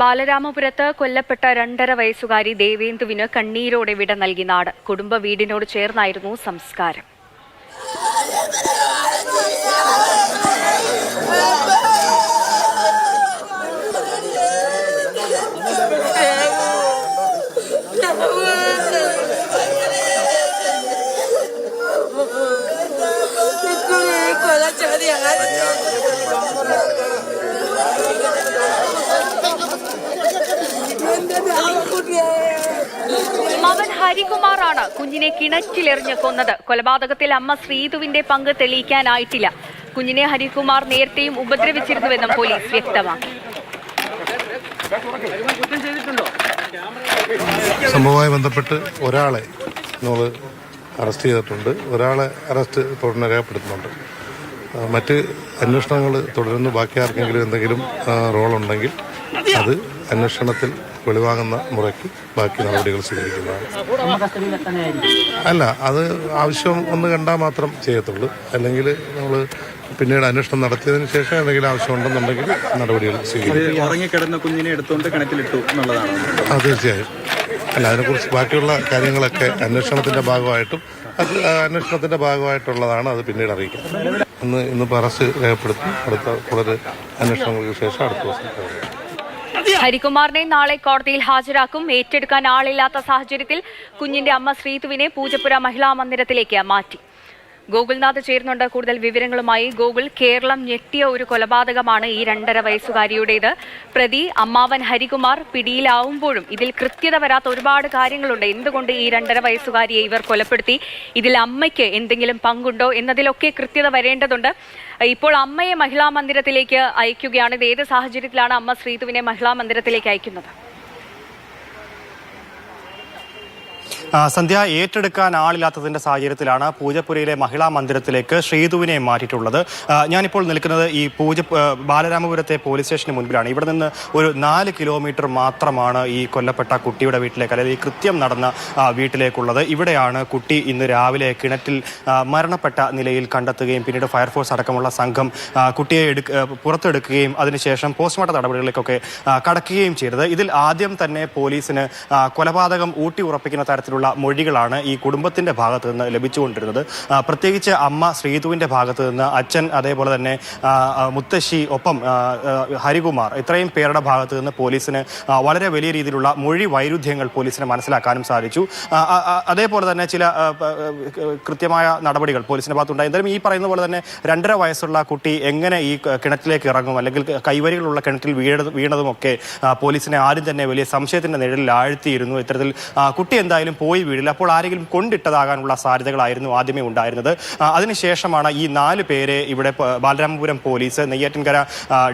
ബാലരാമപുരത്ത് കൊല്ലപ്പെട്ട രണ്ടര വയസ്സുകാരി ദേവേന്ദുവിന് കണ്ണീരോടെ വിട നൽകി നാട്. കുടുംബ വീടിനോട് ചേർന്നായിരുന്നു സംസ്കാരം. മകൻ ഹരികുമാറാണ് കുഞ്ഞിനെ കിണറ്റിലെറിഞ്ഞ് കൊന്നത്. കൊലപാതകത്തിൽ അമ്മ ശ്രീതുവിന്റെ പങ്ക് തെളിയിക്കാനായിട്ടില്ല. കുഞ്ഞിനെ ഹരികുമാർ നേരത്തെയും ഉപദ്രവിച്ചിരുന്നുവെന്നും പോലീസ് വ്യക്തമാക്കി. സംഭവവുമായി ബന്ധപ്പെട്ട് ഒരാളെ നമ്മൾ അറസ്റ്റ് ചെയ്തിട്ടുണ്ട്. ഒരാളെ അറസ്റ്റ് തുടർന്ന് രേഖപ്പെടുത്തുന്നുണ്ട് മറ്റ് അന്വേഷണങ്ങൾ തുടരുന്നു. ബാക്കി ആർക്കെങ്കിലും എന്തെങ്കിലും റോളുണ്ടെങ്കിൽ അത് അന്വേഷണത്തിൽ വെളിവാങ്ങുന്ന മുറയ്ക്ക് ബാക്കി നടപടികൾ സ്വീകരിക്കുന്നതാണ്. അല്ല അത് ആവശ്യം ഒന്ന് കണ്ടാൽ മാത്രം ചെയ്യത്തുള്ളൂ. അല്ലെങ്കിൽ നമ്മൾ പിന്നീട് അന്വേഷണം നടത്തിയതിന് ശേഷം എന്തെങ്കിലും ആവശ്യമുണ്ടെന്നുണ്ടെങ്കിൽ നടപടികൾ സ്വീകരിക്കും. ഉറങ്ങിക്കിടന്ന കുഞ്ഞിനെ എടുത്തുകൊണ്ട് എന്നുള്ളതാണ്. ആ തീർച്ചയായും. അല്ല അതിനെക്കുറിച്ച് ബാക്കിയുള്ള കാര്യങ്ങളൊക്കെ അന്വേഷണത്തിന്റെ ഭാഗമായിട്ടും അത് അന്വേഷണത്തിന്റെ ഭാഗമായിട്ടുള്ളതാണ് അത് പിന്നീട് അറിയിക്കുന്നത്. ഇന്ന് ഇന്ന് പറസ് രേഖപ്പെടുത്തും അടുത്ത കൂടുതൽ അന്വേഷണങ്ങൾക്ക് ശേഷം അടുത്ത ദിവസം. ഹരികുമാറിനെ നാളെ കോടതിയിൽ ഹാജരാക്കും. ഏറ്റെടുക്കാൻ ആളില്ലാത്ത സാഹചര്യത്തിൽ കുഞ്ഞിന്റെ അമ്മ ശ്രീതുവിനെ പൂജപ്പുര മഹിളാ മന്ദിരത്തിലേക്ക് മാറ്റി. ഗോകുൽനാഥ് ചേരുന്നുണ്ട്. കൂടുതൽ വിവരങ്ങളുമായി ഗോകുൽ കേരളം ഞെട്ടിയ ഒരു കൊലപാതകമാണ് ഈ രണ്ടര വയസ്സുകാരിയുടേത്. പ്രതി അമ്മാവൻ ഹരികുമാർ പിടിയിലാവുമ്പോഴും ഇതിൽ കൃത്യത വരാത്ത ഒരുപാട് കാര്യങ്ങളുണ്ട്. എന്തുകൊണ്ട് ഈ രണ്ടര വയസ്സുകാരിയെ ഇവർ കൊലപ്പെടുത്തി? ഇതിൽ അമ്മയ്ക്ക് എന്തെങ്കിലും പങ്കുണ്ടോ? എന്നതിലൊക്കെ കൃത്യത വരേണ്ടതുണ്ട്. ഇപ്പോൾ അമ്മയെ മഹിളാ മന്ദിരത്തിലേക്ക് അയക്കുകയാണ്. ഇത് ഏത് സാഹചര്യത്തിലാണ് അമ്മ ശ്രീതുവിനെ മഹിളാ മന്ദിരത്തിലേക്ക് അയക്കുന്നത്? സന്ധ്യ ഏറ്റെടുക്കാൻ ആളില്ലാത്തതിന്റെ സാഹചര്യത്തിലാണ് പൂജപ്പുരയിലെ മഹിളാ മന്ദിരത്തിലേക്ക് ശ്രീതുവിനെ മാറ്റിയിട്ടുള്ളത്. ഞാനിപ്പോൾ നിൽക്കുന്നത് ഈ പൂജ ബാലരാമപുരത്തെ പോലീസ് സ്റ്റേഷന് മുൻപിലാണ്. ഇവിടെ നിന്ന് ഒരു നാല് കിലോമീറ്റർ മാത്രമാണ് ഈ കൊല്ലപ്പെട്ട കുട്ടിയുടെ വീട്ടിലേക്ക് അല്ലെങ്കിൽ ഈ കൃത്യം നടന്ന വീട്ടിലേക്കുള്ളത്. ഇവിടെയാണ് കുട്ടി ഇന്ന് രാവിലെ കിണറ്റിൽ മരണപ്പെട്ട നിലയിൽ കണ്ടെത്തുകയും പിന്നീട് ഫയർഫോഴ്സ് അടക്കമുള്ള സംഘം കുട്ടിയെ എടുക്ക പുറത്തെടുക്കുകയും അതിനുശേഷം പോസ്റ്റ്മോർട്ടം നടപടികളിലേക്കൊക്കെ കടക്കുകയും ചെയ്തത്. ഇതിൽ ആദ്യം തന്നെ പോലീസിന് കൊലപാതകം ഊട്ടി ഉറപ്പിക്കുന്ന തരത്തിലുള്ള മൊഴികളാണ് ഈ കുടുംബത്തിന്റെ ഭാഗത്തു നിന്ന് ലഭിച്ചുകൊണ്ടിരുന്നത്. പ്രത്യേകിച്ച് അമ്മ ശ്രീതുവിന്റെ ഭാഗത്തു നിന്ന് അച്ഛൻ അതേപോലെ തന്നെ മുത്തശ്ശി ഒപ്പം ഹരികുമാർ ഇത്രയും പേരുടെ ഭാഗത്തു നിന്ന് പോലീസിന് വളരെ വലിയ രീതിയിലുള്ള മൊഴി വൈരുദ്ധ്യങ്ങൾ പോലീസിന് മനസ്സിലാക്കാനും സാധിച്ചു. അതേപോലെ തന്നെ ചില കൃത്യമായ നടപടികൾ പോലീസിന്റെ ഭാഗത്തുണ്ടായി. എന്തായാലും ഈ പറയുന്ന പോലെ തന്നെ രണ്ടര വയസ്സുള്ള കുട്ടി എങ്ങനെ ഈ കിണറ്റിലേക്ക് ഇറങ്ങും അല്ലെങ്കിൽ കൈവരികളുള്ള കിണറ്റിൽ വീണത് വീണതുമൊക്കെ പോലീസിനെ ആരും തന്നെ വലിയ സംശയത്തിന്റെ നിഴലിൽ ആഴ്ത്തിയിരുന്നു. ഇത്തരത്തിൽ കുട്ടി എന്തായാലും പോയി വീടില്ല. അപ്പോൾ ആരെങ്കിലും കൊണ്ടിട്ടതാകാനുള്ള സാധ്യതകളായിരുന്നു ആദ്യമേ ഉണ്ടായിരുന്നത്. അതിനുശേഷമാണ് ഈ നാല് പേരെ ഇവിടെ ബാലരാമപുരം പോലീസ് നെയ്യാറ്റിൻകര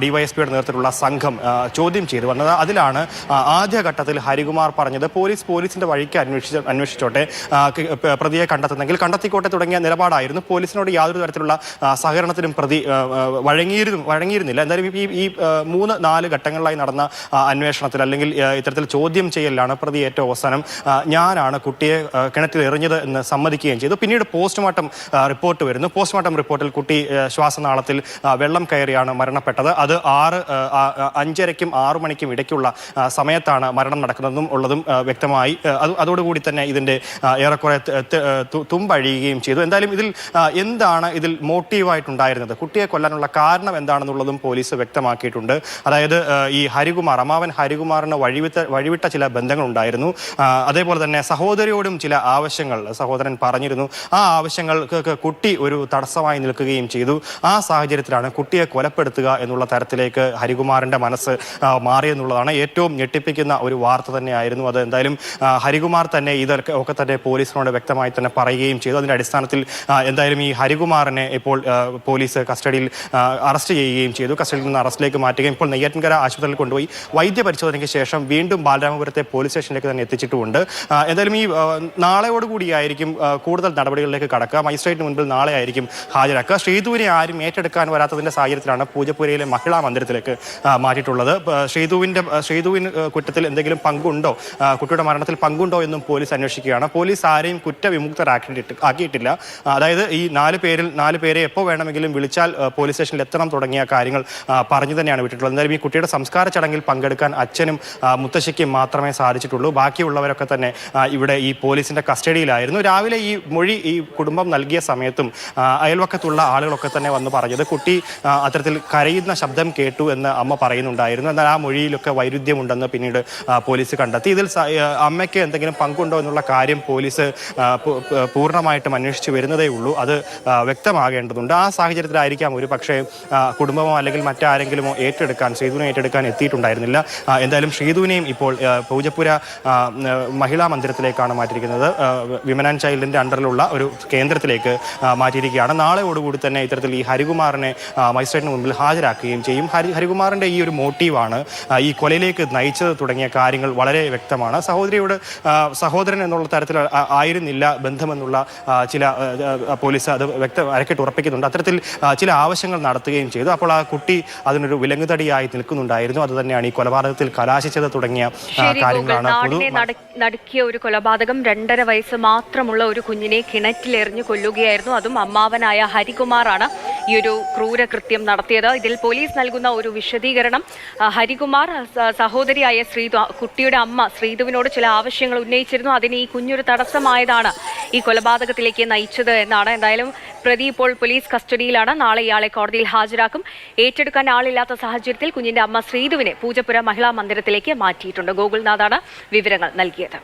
ഡിവൈഎസ്പിയുടെ നേതൃത്വത്തിലുള്ള സംഘം ചോദ്യം ചെയ്തു വന്നത്. അതിലാണ് ആദ്യഘട്ടത്തിൽ ഹരികുമാർ പറഞ്ഞത് പോലീസ് പോലീസിന്റെ വഴിക്ക് അന്വേഷിച്ച് അന്വേഷിച്ചോട്ടെ. പ്രതിയെ കണ്ടെത്തുന്നെങ്കിൽ കണ്ടെത്തിക്കോട്ടെ തുടങ്ങിയ നിലപാടായിരുന്നു. പോലീസിനോട് യാതൊരു തരത്തിലുള്ള സഹകരണത്തിനും പ്രതി വഴങ്ങിയിരുന്നു വഴങ്ങിയിരുന്നില്ല. എന്തായാലും ഈ ഈ മൂന്ന് നാല് ഘട്ടങ്ങളിലായി നടന്ന അന്വേഷണത്തിൽ അല്ലെങ്കിൽ ഇത്തരത്തിൽ ചോദ്യം ചെയ്യലാണ് പ്രതി ഏറ്റവും അവസാനം ഞാനാണ് കുട്ടിയെ കിണറ്റിൽ എറിഞ്ഞത് എന്ന് സമ്മതിക്കുകയും ചെയ്തു. പിന്നീട് പോസ്റ്റ്മോർട്ടം റിപ്പോർട്ട് വരുന്നു. പോസ്റ്റ്മോർട്ടം റിപ്പോർട്ടിൽ കുട്ടി ശ്വാസനാളത്തിൽ വെള്ളം കയറിയാണ് മരണപ്പെട്ടത്. അത് ആറ് അഞ്ചരയ്ക്കും ആറു മണിക്കും ഇടയ്ക്കുള്ള സമയത്താണ് മരണം നടക്കുന്നതും ഉള്ളതും വ്യക്തമായി. അത് അതോടുകൂടി തന്നെ ഇതിന്റെ ആ, ഏറെക്കുറെ തുമ്പഴിയുകയും ചെയ്തു. എന്തായാലും ഇതിൽ എന്താണ് ഇതിൽ മോട്ടീവായിട്ടുണ്ടായിരുന്നത്? കുട്ടിയെ കൊല്ലാനുള്ള കാരണം എന്താണെന്നുള്ളതും പോലീസ് വ്യക്തമാക്കിയിട്ടുണ്ട്. അതായത് ഈ ഹരികുമാർ അമാവൻ ഹരികുമാറിന് വഴിവിട്ട വഴിവിട്ട ചില ബന്ധങ്ങളുണ്ടായിരുന്നു. അതേപോലെ തന്നെ സഹോദരിയോടും ചില ആവശ്യങ്ങൾ സഹോദരൻ പറഞ്ഞിരുന്നു. ആ ആവശ്യങ്ങൾക്ക് കുട്ടി ഒരു തടസ്സമായി നിൽക്കുകയും ചെയ്തു. ആ സാഹചര്യത്തിലാണ് കുട്ടിയെ കൊലപ്പെടുത്തുക എന്നുള്ള തരത്തിലേക്ക് ഹരികുമാറിന്റെ മനസ്സ് മാറിയെന്നുള്ളതാണ് ഏറ്റവും ഞെട്ടിപ്പിക്കുന്ന ഒരു വാർത്ത തന്നെയായിരുന്നു. അത് എന്തായാലും ഹരികുമാർ തന്നെ ഇതൊക്കെ ഒക്കെ തന്നെ പോലീസിനോട് വ്യക്തമായി തന്നെ പറയുകയും ചെയ്തു. അതിന്റെ അടിസ്ഥാനത്തിൽ എന്തായാലും ഈ ഹരികുമാറിനെ ഇപ്പോൾ പോലീസ് കസ്റ്റഡിയിൽ അറസ്റ്റ് ചെയ്യുകയും ചെയ്തു. കസ്റ്റഡിയിൽ നിന്ന് അറസ്റ്റിലേക്ക് മാറ്റുകയും ഇപ്പോൾ നെയ്യാറ്റിൻകര ആശുപത്രിയിൽ കൊണ്ടുപോയി. വൈദ്യ പരിശോധനയ്ക്ക് ശേഷം വീണ്ടും ബാലരാമപുരത്തെ പോലീസ് സ്റ്റേഷനിലേക്ക് തന്നെ എത്തിച്ചിട്ടുമുണ്ട്. എന്തായാലും ഈ നാളെയോടുകൂടി ആയിരിക്കും കൂടുതൽ നടപടികളിലേക്ക് കടക്കുക. മജിസ്ട്രേറ്റിന് മുൻപിൽ നാളെ ആയിരിക്കും ഹാജരാക്കുക. ശ്രീധുവിനെ ആരും ഏറ്റെടുക്കാൻ വരാത്തതിന്റെ സാഹചര്യത്തിലാണ് പൂജപ്പുരയിലെ മഹിളാ മന്ദിരത്തിലേക്ക് മാറ്റിയിട്ടുള്ളത് ആ, ശ്രീധുവിന്റെ ശ്രീധുവിന് കുറ്റത്തിൽ എന്തെങ്കിലും പങ്കുണ്ടോ? കുട്ടിയുടെ മരണത്തിൽ പങ്കുണ്ടോ എന്നും പോലീസ് അന്വേഷിക്കുകയാണ്. പോലീസ് ആരെയും കുറ്റവിമുക്തരാക്കിയിട്ട് ആക്കിയിട്ടില്ല. അതായത് ഈ നാല് പേരിൽ നാല് പേരെ എപ്പോൾ വേണമെങ്കിലും വിളിച്ചാൽ പോലീസ് സ്റ്റേഷനിൽ എത്തണം തുടങ്ങിയ കാര്യങ്ങൾ പറഞ്ഞു തന്നെയാണ് വിട്ടിട്ടുള്ളത്. എന്തായാലും ഈ കുട്ടിയുടെ സംസ്കാര ചടങ്ങിൽ പങ്കെടുക്കാൻ അച്ഛനും മുത്തശ്ശിക്കും മാത്രമേ സാധിച്ചിട്ടുള്ളൂ. ബാക്കിയുള്ളവരൊക്കെ തന്നെ ആ, ഇവിടെ ഈ പോലീസിന്റെ കസ്റ്റഡിയിലായിരുന്നു. രാവിലെ ഈ മൊഴി ഈ കുടുംബം നൽകിയ സമയത്തും അയൽവക്കത്തുള്ള ആളുകളൊക്കെ തന്നെ വന്ന് പറഞ്ഞത്. കുട്ടി അത്തരത്തിൽ കരയുന്ന ശബ്ദം കേട്ടു എന്ന് അമ്മ പറയുന്നുണ്ടായിരുന്നു. എന്നാൽ ആ മൊഴിയിലൊക്കെ വൈരുദ്ധ്യമുണ്ടെന്ന് പിന്നീട് പോലീസ് കണ്ടെത്തി. ഇതിൽ അമ്മയ്ക്ക് എന്തെങ്കിലും പങ്കുണ്ടോ എന്നുള്ള കാര്യം പോലീസ് പൂർണമായിട്ടും അന്വേഷിച്ചു വരുന്നതേ ഉള്ളൂ. അത് വ്യക്തമാകേണ്ടതുണ്ട്. ആ സാഹചര്യത്തിലായിരിക്കാം ഒരു പക്ഷേ കുടുംബമോ അല്ലെങ്കിൽ മറ്റാരെങ്കിലുമോ ഏറ്റെടുക്കാൻ ശ്രീധുവിനെ ഏറ്റെടുക്കാൻ എത്തിയിട്ടുണ്ടായിരുന്നില്ല. എന്തായാലും ശ്രീധുവിനെയും ഇപ്പോൾ പൂജപ്പുര മഹിളാ ആ, മന്ദിരത്തിലേക്കാണ് മാറ്റിയിരിക്കുന്നത്. വിമൻ ആൻഡ് ചൈൽഡിന്റെ അണ്ടറിലുള്ള ഒരു കേന്ദ്രത്തിലേക്ക് മാറ്റിയിരിക്കുകയാണ്. നാളെയോടുകൂടി തന്നെ ഇത്തരത്തിൽ ഈ ഹരികുമാറിനെ മജിസ്ട്രേറ്റിന് മുമ്പിൽ ഹാജരാക്കുകയും ചെയ്യും. ഹരി ഹരികുമാറിന്റെ ഈ ഒരു മോട്ടീവാണ് ഈ കൊലയിലേക്ക് നയിച്ചത് തുടങ്ങിയ കാര്യങ്ങൾ വളരെ വ്യക്തമാണ്. സഹോദരിയോട് സഹോദരൻ എന്നുള്ള തരത്തിൽ ആയിരുന്നില്ല ബന്ധമെന്നുള്ള ചില പോലീസ് അത് വ്യക്ത അരക്കിട്ട് ഉറപ്പിക്കുന്നുണ്ട്. അത്തരത്തിൽ ചില ആവശ്യങ്ങൾ നടത്തുകയും ചെയ്തു. അപ്പോൾ ആ കുട്ടി അതിനൊരു വിലങ്ങുതടിയായി നിൽക്കുന്നുണ്ടായിരുന്നു. അത് തന്നെയാണ് ഈ കൊലപാതകത്തിൽ കലാശിച്ചത് തുടങ്ങിയ കാര്യങ്ങളാണ്. നടുക്കിയ ഒരു കൊലപാതകം രണ്ടര വയസ്സ് മാത്രമുള്ള ഒരു കുഞ്ഞിനെ കിണറ്റിലെറിഞ്ഞു കൊല്ലുകയായിരുന്നു. അതും അമ്മാവനായ ഹരികുമാറാണ് ഈ ഒരു ക്രൂരകൃത്യം നടത്തിയത്. ഇതിൽ പോലീസ് നൽകുന്ന ഒരു വിശദീകരണം ഹരികുമാർ സഹോദരിയായ ശ്രീതു കുട്ടിയുടെ അമ്മ ശ്രീതുവിനോട് ചില ആവശ്യങ്ങൾ ഉന്നയിച്ചിരുന്നു. അതിന് ഈ കുഞ്ഞൊരു തടസ്സമായതാണ് ഈ കൊലപാതകത്തിലേക്ക് നയിച്ചത് എന്നാണ്. എന്തായാലും പ്രതി ഇപ്പോൾ പോലീസ് കസ്റ്റഡിയിലാണ്. നാളെ ഇയാളെ കോടതിയിൽ ഹാജരാക്കും. ഏറ്റെടുക്കാൻ ആളില്ലാത്ത സാഹചര്യത്തിൽ കുഞ്ഞിന്റെ അമ്മ ശ്രീതുവിനെ പൂജപ്പുര മഹിളാ മന്ദിരത്തിലേക്ക് മാറ്റിയിട്ടുണ്ട്. ഗോകുൽനാഥാണ് വിവരങ്ങൾ നൽകിയത്.